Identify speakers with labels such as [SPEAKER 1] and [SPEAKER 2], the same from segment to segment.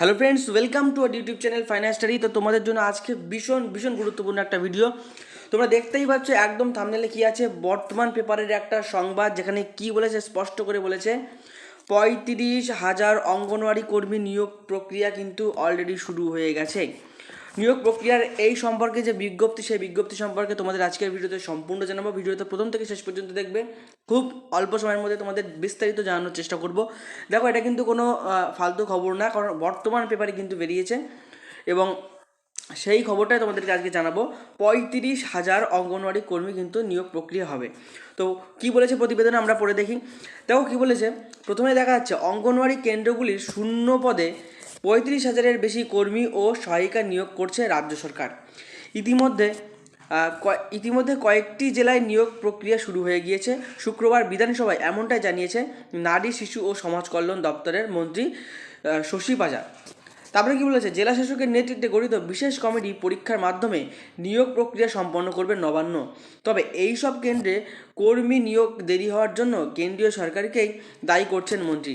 [SPEAKER 1] Hello friends welcome to our YouTube channel finance study তো তোমাদের জন্য আজকে ভীষণ ভীষণ গুরুত্বপূর্ণ একটা ভিডিও তোমরা দেখতেই পাচ্ছ একদম থামনেলে কি আছে। বর্তমান পেপারের একটা সংবাদ, যেখানে কি বলেছে, স্পষ্ট করে বলেছে। পঁয়ত্রিশ হাজার অঙ্গনওয়াড়ি কর্মী নিয়োগ প্রক্রিয়া কিন্তু অলরেডি শুরু হয়ে গেছে। নিয়োগ প্রক্রিয়ার এই সম্পর্কে যে বিজ্ঞপ্তি, সেই বিজ্ঞপ্তি সম্পর্কে তোমাদের আজকের ভিডিওতে সম্পূর্ণ জানাব। ভিডিওতে প্রথম থেকে শেষ পর্যন্ত দেখবে। খুব অল্প সময়ের মধ্যে তোমাদের বিস্তারিত জানানোর চেষ্টা করব। দেখো, এটা কিন্তু কোনো ফালতু খবর না, কারণ বর্তমান পেপারে কিন্তু বেরিয়েছে এবং সেই খবরটাই তোমাদেরকে আজকে জানাব। পঁয়ত্রিশ হাজার অঙ্গনওয়াড়ি কর্মী কিন্তু নিয়োগ প্রক্রিয়া হবে। তো কি বলেছে প্রতিবেদনে আমরা পড়ে দেখি। দেখো কি বলেছে, প্রথমে দেখা যাচ্ছে, অঙ্গনওয়াড়ি কেন্দ্রগুলির শূন্য পদে পঁয়ত্রিশ হাজারের বেশি কর্মী ও সহায়িকা নিয়োগ করছে রাজ্য সরকার। ইতিমধ্যে ইতিমধ্যে কয়েকটি জেলায় নিয়োগ প্রক্রিয়া শুরু হয়ে গিয়েছে। শুক্রবার বিধানসভায় এমনটাই জানিয়েছে নারী, শিশু ও সমাজ কল্যাণ দপ্তরের মন্ত্রী শশী পাজা তারপরে কি বলেছে? জেলা শাসকের নেতৃত্বে গঠিত বিশেষ কমিটি পরীক্ষার মাধ্যমে নিয়োগ প্রক্রিয়া সম্পন্ন করবে নবান্ন। তবে এই সব কেন্দ্রে কর্মী নিয়োগ দেরি হওয়ার জন্য কেন্দ্রীয় সরকারকেই দায়ী করছেন মন্ত্রী।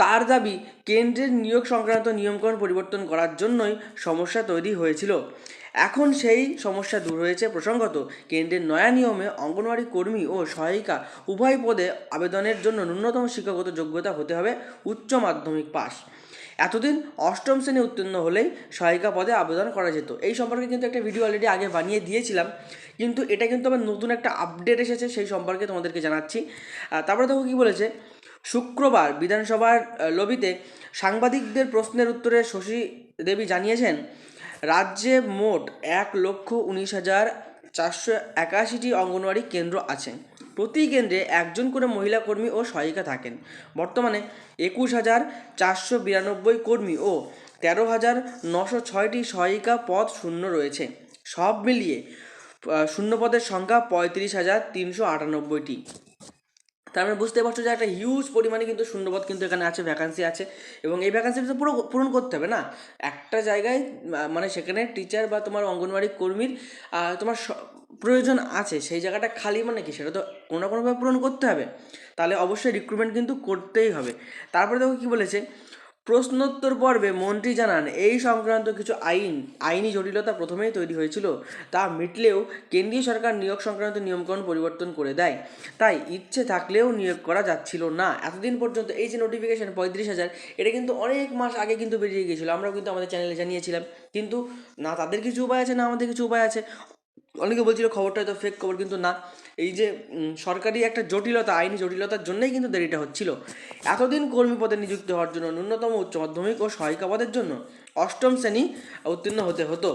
[SPEAKER 1] তার দাবি, কেন্দ্রের নিয়োগ সংক্রান্ত নিয়মকানুন পরিবর্তন করার জন্যই সমস্যা তৈরি হয়েছিল। এখন সেই সমস্যা দূর হয়েছে প্রসঙ্গত, কেন্দ্রের নয়া নিয়মে অঙ্গনওয়াড়ি কর্মী ও সহায়িকা উভয় পদে আবেদনের জন্য ন্যূনতম শিক্ষাগত যোগ্যতা হতে হবে উচ্চ মাধ্যমিক পাস এতদিন অষ্টম শ্রেণি উত্তীর্ণ হলেই সহায়িকা পদে আবেদন করা যেত। এই সম্পর্কে কিন্তু একটা ভিডিও অলরেডি আগে বানিয়ে দিয়েছিলাম, কিন্তু এটা কিন্তু আবার নতুন একটা আপডেট এসেছে, সেই সম্পর্কে তোমাদেরকে জানাচ্ছি। তারপরে দেখো কী বলেছে শুক্রবার বিধানসভার লবিতে সাংবাদিকদের প্রশ্নের উত্তরে শশী দেবী জানিয়েছেন, রাজ্যে মোট এক লক্ষ উনিশ হাজার চারশো একাশিটি অঙ্গনওয়াড়ি কেন্দ্র আছে। প্রতি কেন্দ্রে একজন করে মহিলা কর্মী ও সহায়িকা থাকেন। বর্তমানে একুশ হাজার চারশো বিরানব্বই কর্মী ও তেরো হাজার নশো ছয়টি সহায়িকা পদ শূন্য রয়েছে। সব মিলিয়ে শূন্য পদের সংখ্যা পঁয়ত্রিশ হাজার তিনশো আটানব্বইটি। তার মানে বুঝতে পারছ যে একটা হিউজ পরিমাণে কিন্তু শূন্যপদ কিন্তু এখানে আছে ভ্যাকান্সি আছে এবং এই ভ্যাকান্সি পুরো পূরণ করতে হবে না। একটা জায়গায় মানে সেখানে টিচার বা তোমার অঙ্গনওয়াড়ি কর্মীর তোমার প্রয়োজন আছে, সেই জায়গাটা খালি মানে কি, সেটা তো কোনো না কোনোভাবে পূরণ করতে হবে। তাহলে অবশ্যই রিক্রুটমেন্ট কিন্তু করতেই হবে। তারপরে দেখো কী বলেছে প্রশ্নোত্তর পর্বে মন্ত্রী জানান, এই সংক্রান্ত কিছু আইন, আইনি জটিলতা প্রথমেই তৈরি হয়েছিল। তা মিটলেও কেন্দ্রীয় সরকার নিয়োগ সংক্রান্ত নিয়মকানুন পরিবর্তন করে দেয়। তাই ইচ্ছে থাকলেও নিয়োগ করা যাচ্ছিল না। এতদিন পর্যন্ত এই যে নোটিফিকেশন পঁয়ত্রিশ হাজার, এটা কিন্তু অনেক মাস আগে কিন্তু বেরিয়ে গিয়েছিল। আমরাও কিন্তু আমাদের চ্যানেলে জানিয়েছিলাম। কিন্তু না, তাদের কিছু উপায় আছে, না আমাদের কিছু উপায় আছে। অনেকে বলছিল খবরটা হয়তো ফেক খবর, কিন্তু না। এই যে সরকারি একটা জটিলতা, আইনি জটিলতার জন্যই কিন্তু দেরিটা হচ্ছিল। এতদিন কর্মী পদে নিযুক্ত হওয়ার জন্য ন্যূনতম উচ্চ মাধ্যমিক ও সহায়িকা পদের জন্য অষ্টম শ্রেণি উত্তীর্ণ হতে হতো।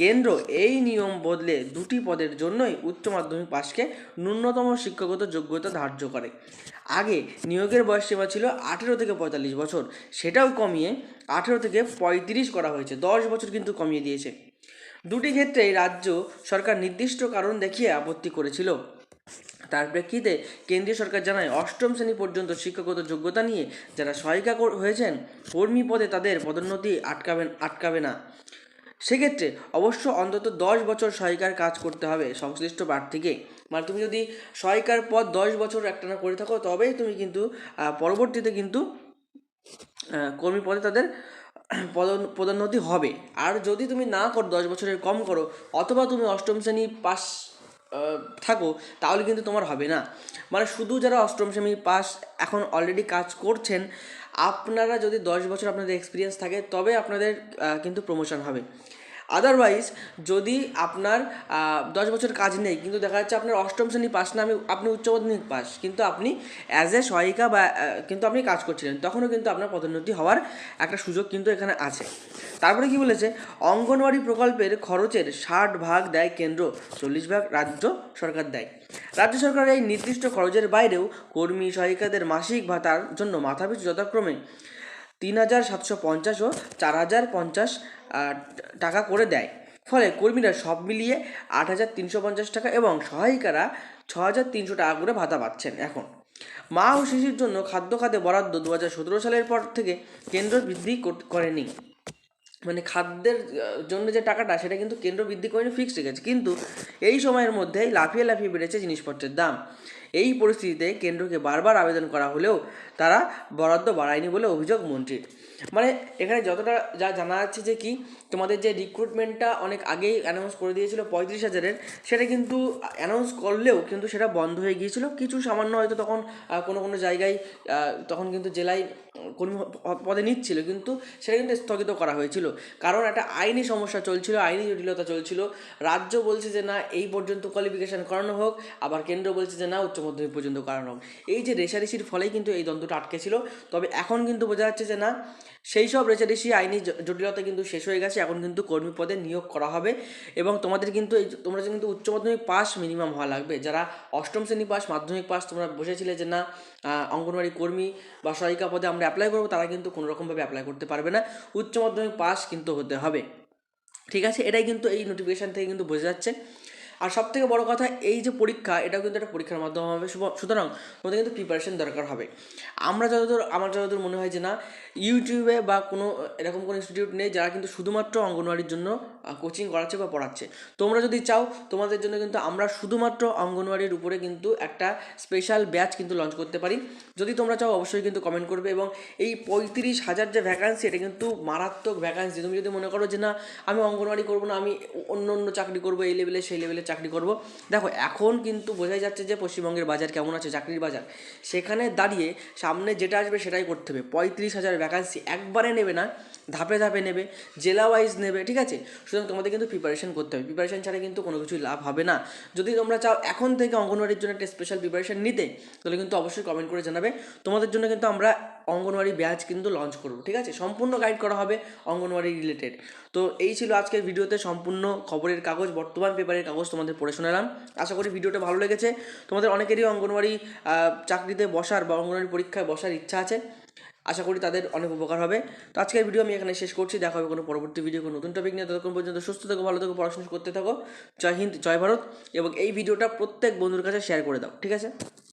[SPEAKER 1] কেন্দ্র এই নিয়ম বদলে দুটি পদের জন্যই উচ্চ মাধ্যমিক পাশকে ন্যূনতম শিক্ষাগত যোগ্যতা ধার্য করে। আগে নিয়োগের বয়স সীমা ছিল আঠেরো থেকে পঁয়তাল্লিশ বছর। সেটাও কমিয়ে আঠেরো থেকে পঁয়ত্রিশ করা হয়েছে। দশ বছর কিন্তু কমিয়ে দিয়েছে। দুটি ক্ষেত্রেই রাজ্য সরকার নির্দিষ্ট কারণ দেখিয়ে আপত্তি করেছিল। তার প্রেক্ষিতে কেন্দ্রীয় সরকার জানায়, অষ্টম শ্রেণি পর্যন্ত শিক্ষাগত যোগ্যতা নিয়ে যারা সহায়িকা হয়েছেন, কর্মী পদে তাদের পদোন্নতি আটকাবেন আটকাবে না। সেক্ষেত্রে অবশ্য অন্তত দশ বছর সহায়িকার কাজ করতে হবে সংশ্লিষ্ট প্রার্থীকে। মানে তুমি যদি সহায়িকার পদ দশ বছর একটানা করে থাকো, তবেই তুমি কিন্তু পরবর্তীতে কিন্তু কর্মী পদে তাদের পদোন্নতি হবে। আর যদি তুমি না করো, দশ বছরের কম করো, অথবা তুমি অষ্টম শ্রেণি পাস থাকো, তাহলে কিন্তু তোমার হবে না। মানে শুধু যারা অষ্টম শ্রেণি পাস এখন অলরেডি কাজ করছেন, আপনারা যদি দশ বছর আপনাদের এক্সপিরিয়েন্স থাকে, তবে আপনাদের কিন্তু প্রমোশন হবে। আদারওয়াইজ যদি আপনার দশ বছর কাজ নেই, কিন্তু দেখা যাচ্ছে আপনার অষ্টম শ্রেণি পাস না, আমি, আপনি উচ্চ মাধ্যমিক পাস, কিন্তু আপনি অ্যাজ এ সহায়িকা বা কিন্তু আপনি কাজ করছিলেন, তখনও কিন্তু আপনার পদোন্নতি হওয়ার একটা সুযোগ কিন্তু এখানে আছে। তারপরে কি বলেছে? অঙ্গনওয়াড়ি প্রকল্পের খরচের ষাট ভাগ দেয় কেন্দ্র, চল্লিশ ভাগ রাজ্য সরকার দেয়। রাজ্য সরকার এই নির্দিষ্ট খরচের বাইরেও কর্মী সহায়িকাদের মাসিক ভাতার জন্য মাথাপিছু যথাক্রমে তিন হাজার সাতশো পঞ্চাশ ও চার হাজার পঞ্চাশ টাকা করে দেয়। ফলে কর্মীরা সব মিলিয়ে আট হাজার তিনশো পঞ্চাশ টাকা এবং সহায়িকারা ছ হাজার তিনশো টাকা করে ভাতা পাচ্ছেন এখন। মা ও শিশুর জন্য খাদ্য খাতে বরাদ্দ দু হাজার সতেরো সালের পর থেকে কেন্দ্র বৃদ্ধি করেনি। মানে খাদ্যের জন্য যে টাকাটা, সেটা কিন্তু কেন্দ্র বৃদ্ধি করেনি ফিক্সড রেখেছে। কিন্তু এই সময়ের মধ্যেই লাফিয়ে লাফিয়ে বেড়েছে জিনিসপত্রের দাম। এই পরিস্থিতিতে কেন্দ্রকে বারবার আবেদন করা হলেও তারা বরাদ্দ বাড়ায়নি বলে অভিযোগ মন্ত্রীর। মানে এখানে যতটা যা জানা যাচ্ছে যে কি, তোমাদের যে রিক্রুটমেন্টটা অনেক আগেই অ্যানাউন্স করে দিয়েছিল পঁয়ত্রিশ হাজারের, সেটা কিন্তু অ্যানাউন্স করলেও কিন্তু সেটা বন্ধ হয়ে গিয়েছিল। কিছু সামান্য হয়তো তখন কোনো কোনো জায়গায় তখন কিন্তু জেলায় কর্মী পদে নিচ্ছিল, কিন্তু সেটা কিন্তু স্থগিত করা হয়েছিল। কারণ একটা আইনি সমস্যা চলছিল, আইনি জটিলতা চলছিল। রাজ্য বলছে যে না, এই পর্যন্ত কোয়ালিফিকেশান করানো হোক, আবার কেন্দ্র বলছে যে না, উচ্চ মাধ্যমিক পর্যন্ত করানো হোক এই যে রেশারেশির ফলেই কিন্তু এই দ্বন্দ্বটা আটকে ছিল। তবে এখন কিন্তু বোঝা যাচ্ছে যে না, সেই সব রেশারেশি আইনি জটিলতা কিন্তু শেষ হয়ে গেছে। এখন কিন্তু কর্মী পদে নিয়োগ করা হবে এবং তোমাদের কিন্তু এই তোমরা কিন্তু উচ্চ মাধ্যমিক পাস মিনিমাম হওয়া লাগবে। যারা অষ্টম শ্রেণি পাস, মাধ্যমিক পাস তোমরা বসেছিলে যে না অঙ্গনওয়াড়ি কর্মী বা সহায়িকা পদে আমরা অ্যাপ্লাই করব, তারা কিন্তু কোনো রকমভাবে অ্যাপ্লাই করতে পারবে না। উচ্চ মাধ্যমিক পাস কিন্তু হতে হবে। ঠিক আছে? এটাই কিন্তু এই নোটিফিকেশান থেকে কিন্তু বোঝা যাচ্ছে। আর সব থেকে বড় কথা, এই যে পরীক্ষা, এটাও কিন্তু একটা পরীক্ষার মাধ্যমে হবে। সুতরাং তোমাদের কিন্তু প্রিপারেশন দরকার হবে। আমরা যতদূর, আমার যতদূর মনে হয় যে না ইউটিউবে বা কোনো, এরকম কোনো ইনস্টিটিউট নেই যারা কিন্তু শুধুমাত্র অঙ্গনওয়াড়ির জন্য কোচিং করাচ্ছে বা পড়াচ্ছে। তোমরা যদি চাও, তোমাদের জন্য কিন্তু আমরা শুধুমাত্র অঙ্গনওয়াড়ির উপরে কিন্তু একটা স্পেশাল ব্যাচ কিন্তু লঞ্চ করতে পারি। যদি তোমরা চাও, অবশ্যই কিন্তু কমেন্ট করবে এবং এই পঁয়ত্রিশ হাজার যে ভ্যাকান্সি এটা কিন্তু মারাত্মক ভ্যাকান্সি তুমি যদি মনে করো যে না, আমি অঙ্গনওয়াড়ি করব না, আমি অন্য অন্য চাকরি করব, এই লেভেলে সেই লেভেলে চাকরি করব। দেখো, এখন কিন্তু বোঝাই যাচ্ছে যে পশ্চিমবঙ্গের বাজার কেমন আছে, চাকরির বাজার। সেখানে দাঁড়িয়ে সামনে যেটা আসবে সেটাই করতে হবে। পঁয়ত্রিশ হাজার ভ্যাকান্সি একবারে নেবে না, ধাপে ধাপে নেবে, জেলা ওয়াইজ নেবে, ঠিক আছে? সুতরাং তোমাদের কিন্তু প্রিপারেশন করতে হবে। প্রিপারেশন ছাড়া কিন্তু কোনো কিছুই লাভ হবে না। যদি তোমরা চাও এখন থেকে অঙ্গনওয়াড়ির জন্য একটা স্পেশাল প্রিপারেশন নিতে, তাহলে কিন্তু অবশ্যই কমেন্ট করে জানাবে। তোমাদের জন্য কিন্তু আমরা অঙ্গনওয়াড়ি ব্যাচ কিন্তু লঞ্চ করব, ঠিক আছে? সম্পূর্ণ গাইড করা হবে অঙ্গনওয়াড়ি রিলেটেড তো এই ছিল আজকের ভিডিওতে সম্পূর্ণ খবরের কাগজ, বর্তমান পেপারের কাগজ তোমাদের পড়ে শোনালাম। আশা করি ভিডিওটা ভালো লেগেছে। তোমাদের অনেকেরই অঙ্গনওয়াড়ি চাকরিতে বসার বা অঙ্গনওয়াড়ি পরীক্ষায় বসার ইচ্ছা আছে। আশা করি তাদের অনেক উপকার হবে। তো আজকের ভিডিও আমি এখানে শেষ করছি। দেখা হবে কোনো পরবর্তী ভিডিও কোনো নতুন টপিক নিয়ে। ততক্ষণ পর্যন্ত সুস্থ থাকো, ভালো থাকো, পড়াশোনা করতে থাকো। জয় হিন্দ, জয় ভারত। এবং এই ভিডিওটা প্রত্যেক বন্ধুর কাছে শেয়ার করে দাও, ঠিক আছে?